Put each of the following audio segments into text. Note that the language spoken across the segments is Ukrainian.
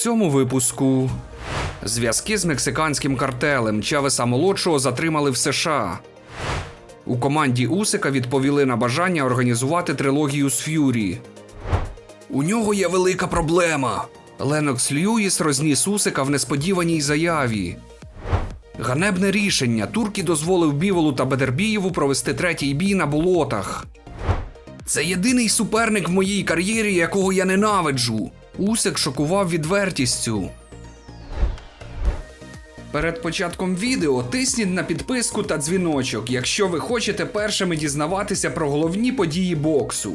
цьому випуску зв'язки з мексиканським картелем Чавеса молодшого затримали в США. У команді Усика відповіли на бажання організувати трилогію з Ф'юрі. У нього є велика проблема. Ленокс Льюіс розніс Усика в несподіваній заяві. Ганебне рішення. Туркі дозволив Біволу та Бедербієву провести третій бій на болотах. Це єдиний суперник в моїй кар'єрі, якого я ненавиджу. Усик шокував відвертістю. Перед початком відео тисніть на підписку та дзвіночок, якщо ви хочете першими дізнаватися про головні події боксу.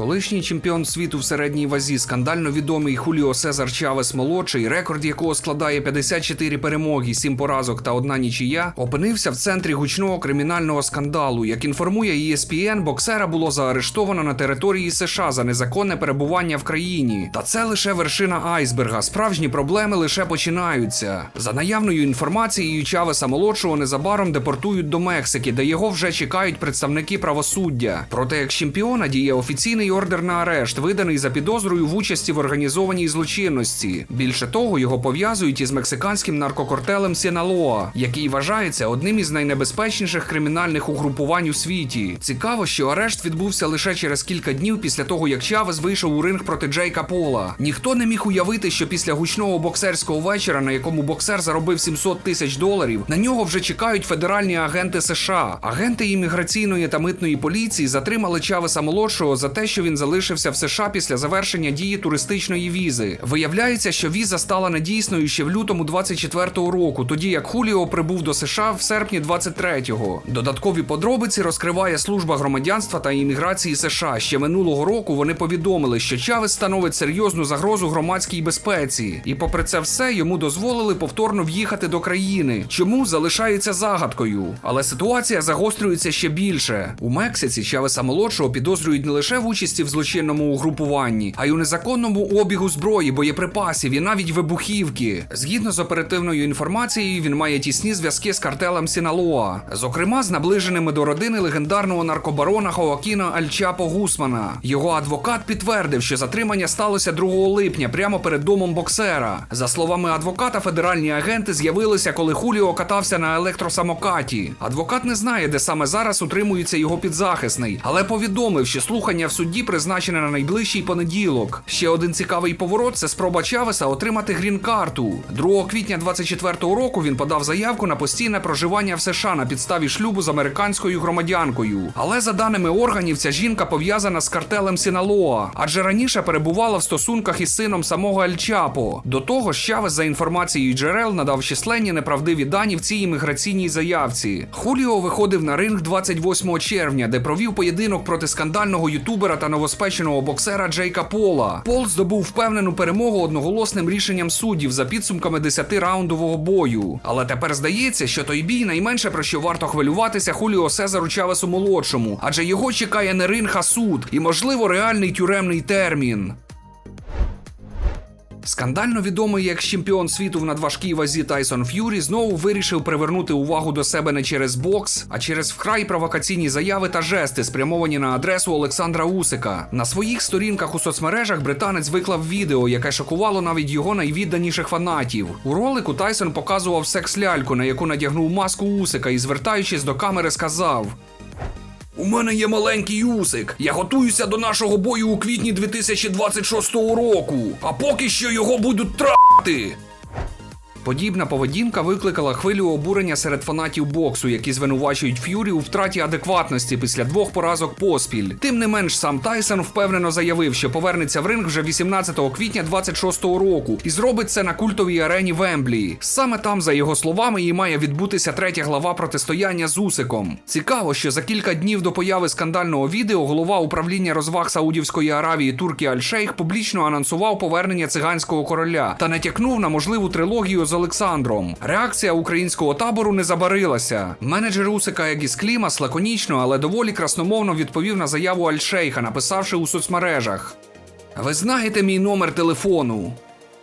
Колишній чемпіон світу в середній вазі, скандально відомий Хуліо Сезар Чавес молодший, рекорд якого складає 54 перемоги, 7 поразок та одна нічия, опинився в центрі гучного кримінального скандалу. Як інформує ESPN, боксера було заарештовано на території США за незаконне перебування в країні. Та це лише вершина айсберга. Справжні проблеми лише починаються. За наявною інформацією, Чавеса молодшого незабаром депортують до Мексики, де його вже чекають представники правосуддя. Проте як чемпіона діє офіційний ордер на арешт, виданий за підозрою в участі в організованій злочинності. Більше того, його пов'язують із мексиканським наркокартелем Сіналоа, який вважається одним із найнебезпечніших кримінальних угрупувань у світі. Цікаво, що арешт відбувся лише через кілька днів після того, як Чавес вийшов у ринг проти Джейка Пола. Ніхто не міг уявити, що після гучного боксерського вечора, на якому боксер заробив 700 тисяч доларів, на нього вже чекають федеральні агенти США. Агенти імміграційної та митної поліції затримали Чавеса молодшого за те, що він залишився в США після завершення дії туристичної візи. Виявляється, що віза стала недійсною ще в лютому 24-го року, тоді як Хуліо прибув до США в серпні 23-го. Додаткові подробиці розкриває служба громадянства та імміграції США. Ще минулого року вони повідомили, що Чавес становить серйозну загрозу громадській безпеці, і попри це все йому дозволили повторно в'їхати до країни. Чому залишається загадкою? Але ситуація загострюється ще більше. У Мексиці Чавеса молодшого підозрюють не лише в участі в злочинному угрупуванні, а й у незаконному обігу зброї, боєприпасів і навіть вибухівки. Згідно з оперативною інформацією, він має тісні зв'язки з картелем Сіналоа, зокрема з наближеними до родини легендарного наркобарона Хоакіна Альчапо Гусмана. Його адвокат підтвердив, що затримання сталося 2 липня прямо перед домом боксера. За словами адвоката, федеральні агенти з'явилися, коли Хуліо катався на електросамокаті. Адвокат не знає, де саме зараз утримується його підзахисний, але повідомив, що слухання в суді призначене на найближчий понеділок. Ще один цікавий поворот це спроба Чавеса отримати грін-карту. 2 квітня 24-го року він подав заявку на постійне проживання в США на підставі шлюбу з американською громадянкою. Але за даними органів, ця жінка пов'язана з картелем Сіналоа, адже раніше перебувала в стосунках із сином самого Альчапо. До того ж, Чавес, за інформацією джерел, надав численні неправдиві дані в цій імміграційній заявці. Хуліо виходив на ринг 28 червня, де провів поєдинок проти скандального ютубера та новоспеченого боксера Джейка Пола. Пол здобув впевнену перемогу одноголосним рішенням суддів за підсумками 10-раундового бою. Але тепер здається, що той бій найменше про що варто хвилюватися Хуліо Сезару Чавесу молодшому, адже його чекає не ринг, а суд і, можливо, реальний тюремний термін. Скандально відомий як чемпіон світу в надважкій вазі Тайсон Ф'юрі знову вирішив привернути увагу до себе не через бокс, а через вкрай провокаційні заяви та жести, спрямовані на адресу Олександра Усика. На своїх сторінках у соцмережах британець виклав відео, яке шокувало навіть його найвідданіших фанатів. У ролику Тайсон показував секс-ляльку, на яку надягнув маску Усика, і звертаючись до камери, сказав. У мене є маленький усик. Я готуюся до нашого бою у квітні 2026 року. А поки що його будуть трати. Подібна поведінка викликала хвилю обурення серед фанатів боксу, які звинувачують Ф'юрі у втраті адекватності після двох поразок поспіль. Тим не менш, сам Тайсон впевнено заявив, що повернеться в ринг вже 18 квітня 26-го року і зробить це на культовій арені Вемблі. Саме там, за його словами, і має відбутися третя глава протистояння з Усиком. Цікаво, що за кілька днів до появи скандального відео голова управління розваг Саудівської Аравії Туркі Аль-Шейх публічно анонсував повернення циганського короля та натякнув на можливу трилогію з Олександром. Реакція українського табору не забарилася. Менеджер Усика Егіс Клімас лаконічно, але доволі красномовно відповів на заяву Аль-Шейха, написавши у соцмережах: Ви знаєте мій номер телефону.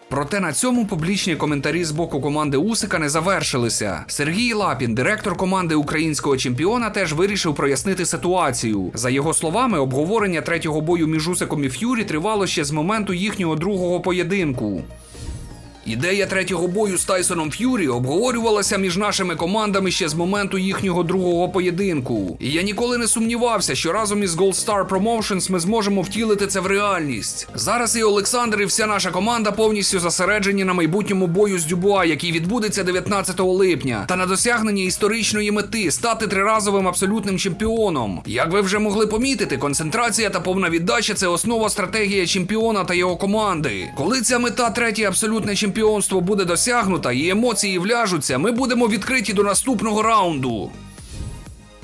Проте на цьому публічні коментарі з боку команди Усика не завершилися. Сергій Лапін, директор команди українського чемпіона, теж вирішив прояснити ситуацію. За його словами, обговорення третього бою між Усиком і Ф'юрі тривало ще з моменту їхнього другого поєдинку. Ідея третього бою з Тайсоном Ф'юрі обговорювалася між нашими командами ще з моменту їхнього другого поєдинку. І я ніколи не сумнівався, що разом із Gold Star Promotions ми зможемо втілити це в реальність. Зараз і Олександр, і вся наша команда повністю зосереджені на майбутньому бою з Дюбуа, який відбудеться 19 липня, та на досягненні історичної мети стати триразовим абсолютним чемпіоном. Як ви вже могли помітити, концентрація та повна віддача це основа стратегії чемпіона та його команди. Коли ця мета третє абсолютне чемпіонство буде досягнута і емоції вляжуться, ми будемо відкриті до наступного раунду.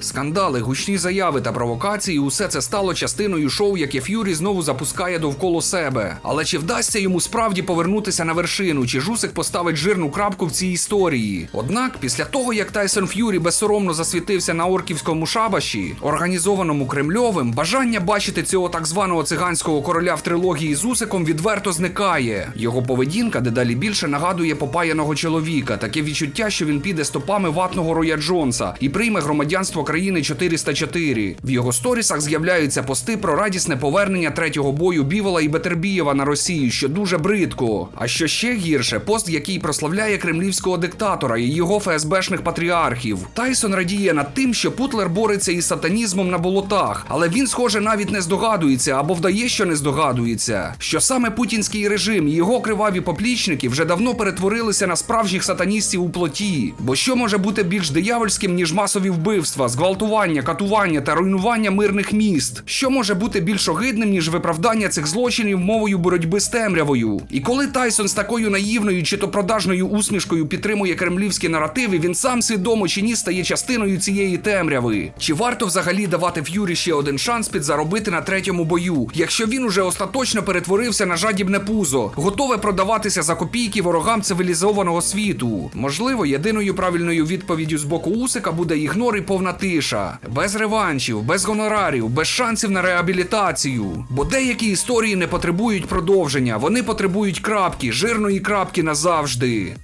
Скандали, гучні заяви та провокації усе це стало частиною шоу, яке Ф'юрі знову запускає довкола себе. Але чи вдасться йому справді повернутися на вершину, чи Жусик поставить жирну крапку в цій історії? Однак, після того як Тайсон Ф'юрі безсоромно засвітився на орківському шабаші, організованому Кремльовим, бажання бачити цього так званого циганського короля в трилогії з Усиком відверто зникає. Його поведінка дедалі більше нагадує попаяного чоловіка, таке відчуття, що він піде стопами ватного Роя Джонса і прийме громадянство країни 404. В його сторісах з'являються пости про радісне повернення третього бою Бівола і Бетербієва на Росію, що дуже бридко. А що ще гірше, пост, який прославляє кремлівського диктатора і його ФСБшних патріархів. Тайсон радіє над тим, що Путлер бореться із сатанізмом на болотах, але він, схоже, навіть не здогадується або вдає, що не здогадується, що саме путінський режим і його криваві поплічники вже давно перетворилися на справжніх сатаністів у плоті. Бо що може бути більш диявольським, ніж масові вбивства, зґвалтування, катування та руйнування мирних міст? Що може бути більш огидним, ніж виправдання цих злочинів мовою боротьби з темрявою? І коли Тайсон з такою наївною чи то продажною усмішкою підтримує кремлівські наративи, він сам свідомо чи ні стає частиною цієї темряви. Чи варто взагалі давати Ф'юрі ще один шанс підзаробити на третьому бою, якщо він уже остаточно перетворився на жадібне пузо, готове продаватися за копійки ворогам цивілізованого світу? Можливо, єдиною правильною відповіддю з боку Усика буде ігнор і повна тиша, без реваншів, без гонорарів, без шансів на реабілітацію. Бо деякі історії не потребують продовження, вони потребують крапки, жирної крапки назавжди.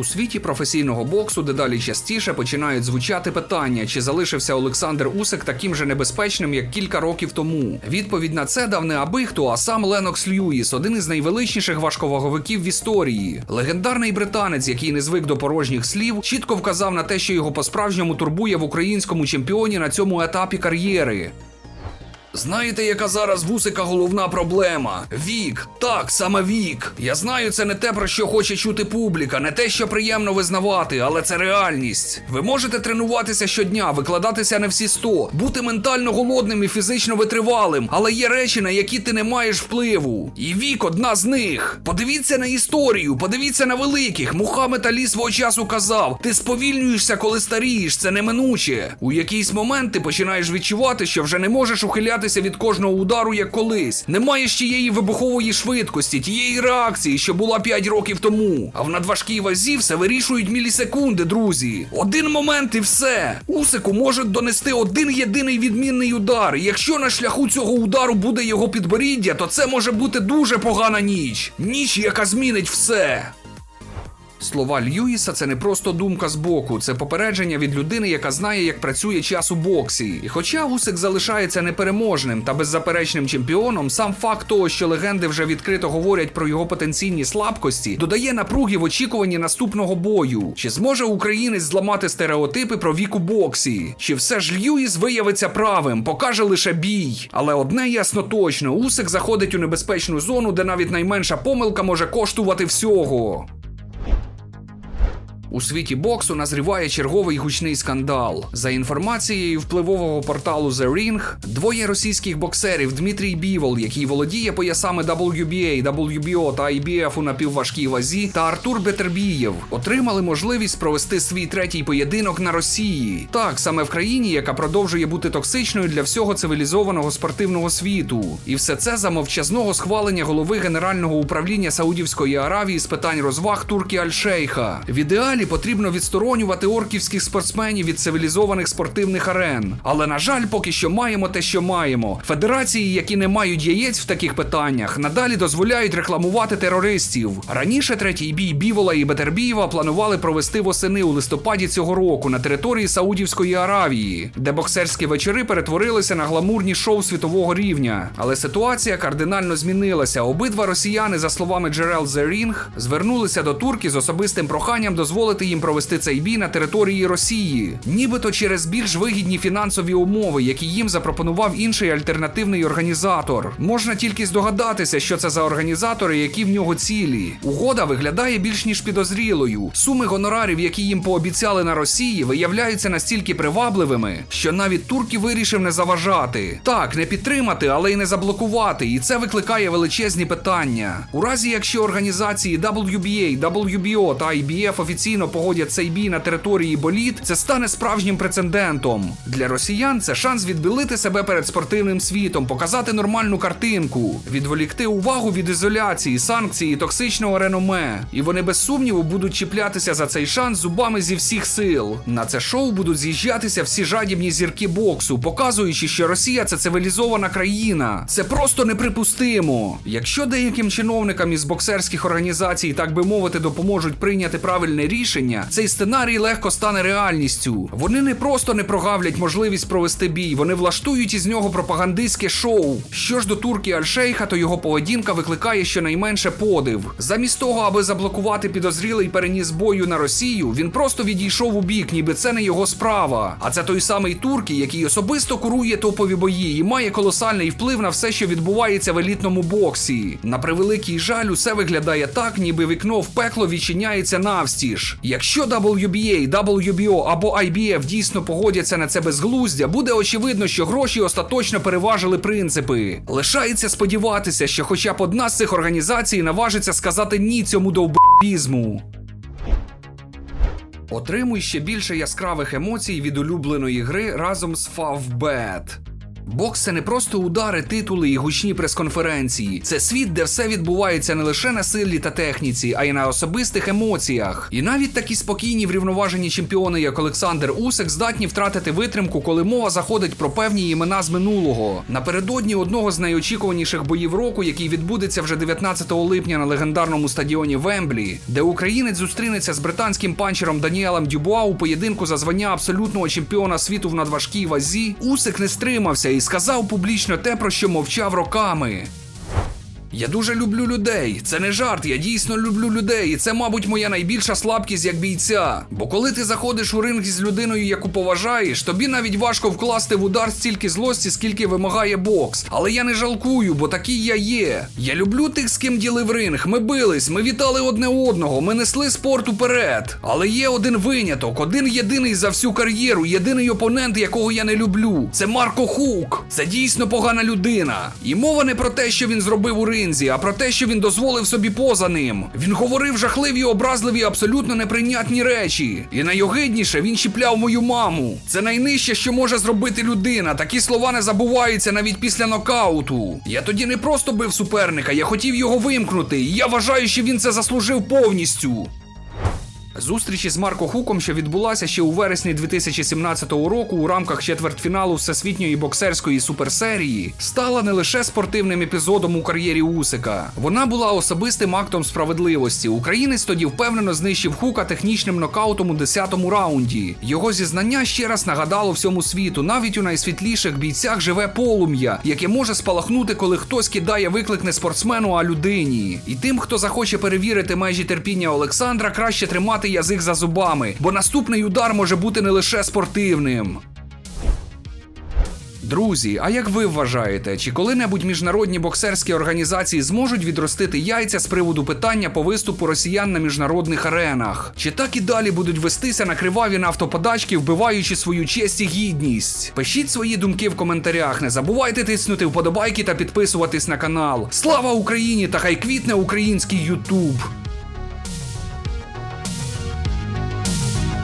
У світі професійного боксу дедалі частіше починають звучати питання, чи залишився Олександр Усик таким же небезпечним, як кілька років тому. Відповідь на це дав не аби хто, а сам Ленокс Льюіс, один із найвеличніших важковаговиків в історії. Легендарний британець, який не звик до порожніх слів, чітко вказав на те, що його по-справжньому турбує в українському чемпіоні на цьому етапі кар'єри. Знаєте, яка зараз в Усика головна проблема? Вік. Так, саме вік. Я знаю, це не те, про що хоче чути публіка, не те, що приємно визнавати, але це реальність. Ви можете тренуватися щодня, викладатися на всі 100, бути ментально голодним і фізично витривалим, але є речі, на які ти не маєш впливу. І вік одна з них. Подивіться на історію, подивіться на великих. Мухаммед Алі свого часу казав: ти сповільнюєшся, коли старієш, це неминуче. У якийсь момент ти починаєш відчувати, що вже не можеш ухилятися від кожного удару, як колись. Не маєш тієї вибухової швидкості, тієї реакції, що була 5 років тому. А в надважкій вазі все вирішують мілісекунди, друзі. Один момент і все. Усику може донести один єдиний відмінний удар. І якщо на шляху цього удару буде його підборіддя, то це може бути дуже погана ніч. Ніч, яка змінить все. Слова Льюіса це не просто думка з боку, це попередження від людини, яка знає, як працює час у боксі. І хоча Усик залишається непереможним та беззаперечним чемпіоном, сам факт того, що легенди вже відкрито говорять про його потенційні слабкості, додає напруги в очікуванні наступного бою. Чи зможе українець зламати стереотипи про вік у боксі? Чи все ж Льюіс виявиться правим, покаже лише бій? Але одне ясно точно: Усик заходить у небезпечну зону, де навіть найменша помилка може коштувати всього. У світі боксу назріває черговий гучний скандал. За інформацією впливового порталу The Ring, двоє російських боксерів Дмитрій Бівол, який володіє поясами WBA, WBO та IBF у напівважкій вазі, та Артур Бетербієв отримали можливість провести свій третій поєдинок на Росії. Так, саме в країні, яка продовжує бути токсичною для всього цивілізованого спортивного світу. І все це за мовчазного схвалення голови Генерального управління Саудівської Аравії з питань розваг Туркі Аль-Шейха. В ідеалі далі потрібно відсторонювати орківських спортсменів від цивілізованих спортивних арен. Але на жаль, поки що маємо те, що маємо. Федерації, які не мають яєць в таких питаннях, надалі дозволяють рекламувати терористів. Раніше третій бій Бівола і Бетербієва планували провести восени у листопаді цього року на території Саудівської Аравії, де боксерські вечори перетворилися на гламурні шоу світового рівня. Але ситуація кардинально змінилася. Обидва росіяни, за словами джерел The Ring, звернулися до турки з особистим проханням дозволити їм провести цей бій на території Росії, нібито через більш вигідні фінансові умови, які їм запропонував інший альтернативний організатор. Можна тільки здогадатися, що це за організатори, які в нього цілі. Угода виглядає більш ніж підозрілою. Суми гонорарів, які їм пообіцяли на Росії, виявляються настільки привабливими, що навіть турки вирішив не заважати. Так, не підтримати, але й не заблокувати. І це викликає величезні питання. У разі, якщо організації WBA, WBO та IBF офіційно погодять цей бій на території боліт, це стане справжнім прецедентом. Для росіян це шанс відбілити себе перед спортивним світом, показати нормальну картинку, відволікти увагу від ізоляції, санкцій і токсичного реноме. І вони без сумніву будуть чіплятися за цей шанс зубами зі всіх сил. На це шоу будуть з'їжджатися всі жадібні зірки боксу, показуючи, що Росія це цивілізована країна. Це просто неприпустимо. Якщо деяким чиновникам із боксерських організацій, так би мовити, допоможуть прийняти правильне рішення, цей сценарій легко стане реальністю. Вони не просто не прогавлять можливість провести бій, вони влаштують із нього пропагандистське шоу. Що ж до турки Альшейха, то його поведінка викликає щонайменше подив. Замість того, аби заблокувати підозрілий переніс бою на Росію, він просто відійшов у бік, ніби це не його справа. А це той самий Туркі, який особисто курує топові бої і має колосальний вплив на все, що відбувається в елітному боксі. На превеликий жаль, усе виглядає так, ніби вікно в пекло відчиняється навстіж. Якщо WBA, WBO або IBF дійсно погодяться на це безглуздя, буде очевидно, що гроші остаточно переважили принципи. Лишається сподіватися, що хоча б одна з цих організацій наважиться сказати ні цьому довбізму. Отримуй ще більше яскравих емоцій від улюбленої гри разом з Favbet. Бокс це не просто удари, титули і гучні прес-конференції. Це світ, де все відбувається не лише на силі та техніці, а й на особистих емоціях. І навіть такі спокійні врівноважені чемпіони, як Олександр Усик, здатні втратити витримку, коли мова заходить про певні імена з минулого. Напередодні одного з найочікуваніших боїв року, який відбудеться вже 19 липня на легендарному стадіоні Вемблі, де українець зустрінеться з британським панчером Даніелем Дюбуа у поєдинку за звання абсолютного чемпіона світу в надважкій вазі, Усик не стримався і сказав публічно те, про що мовчав роками. Я дуже люблю людей. Це не жарт, я дійсно люблю людей, і це, мабуть, моя найбільша слабкість як бійця. Бо коли ти заходиш у ринг із людиною, яку поважаєш, тобі навіть важко вкласти в удар стільки злості, скільки вимагає бокс. Але я не жалкую, бо такий я є. Я люблю тих, з ким ділив ринг. Ми бились, ми вітали одне одного, ми несли спорт уперед. Але є один виняток, один єдиний за всю кар'єру, єдиний опонент, якого я не люблю. Це Марко Хук. Це дійсно погана людина. І мова не про те, що він зробив у ринзі, а про те, що він дозволив собі поза ним. Він говорив жахливі, образливі, абсолютно неприйнятні речі. І найогидніше він чіпляв мою маму. Це найнижче, що може зробити людина. Такі слова не забуваються навіть після нокауту. Я тоді не просто бив суперника, я хотів його вимкнути. І я вважаю, що він це заслужив повністю. Зустрічі з Марко Хуком, що відбулася ще у вересні 2017 року у рамках четвертьфіналу всесвітньої боксерської суперсерії, стала не лише спортивним епізодом у кар'єрі Усика. Вона була особистим актом справедливості. Українець тоді впевнено знищив Хука технічним нокаутом у 10-му раунді. Його зізнання ще раз нагадало всьому світу, навіть у найсвітліших бійцях живе полум'я, яке може спалахнути, коли хтось кидає виклик не спортсмену, а людині. І тим, хто захоче перевірити межі терпіння Олександра, краще тримати язик за зубами, бо наступний удар може бути не лише спортивним. Друзі, а як ви вважаєте, чи коли-небудь міжнародні боксерські організації зможуть відростити яйця з приводу питання по виступу росіян на міжнародних аренах? Чи так і далі будуть вестися на криваві нафтоподачки, вбиваючи свою честь і гідність? Пишіть свої думки в коментарях. Не забувайте тиснути вподобайки та підписуватись на канал. Слава Україні та хай квітне український Ютуб!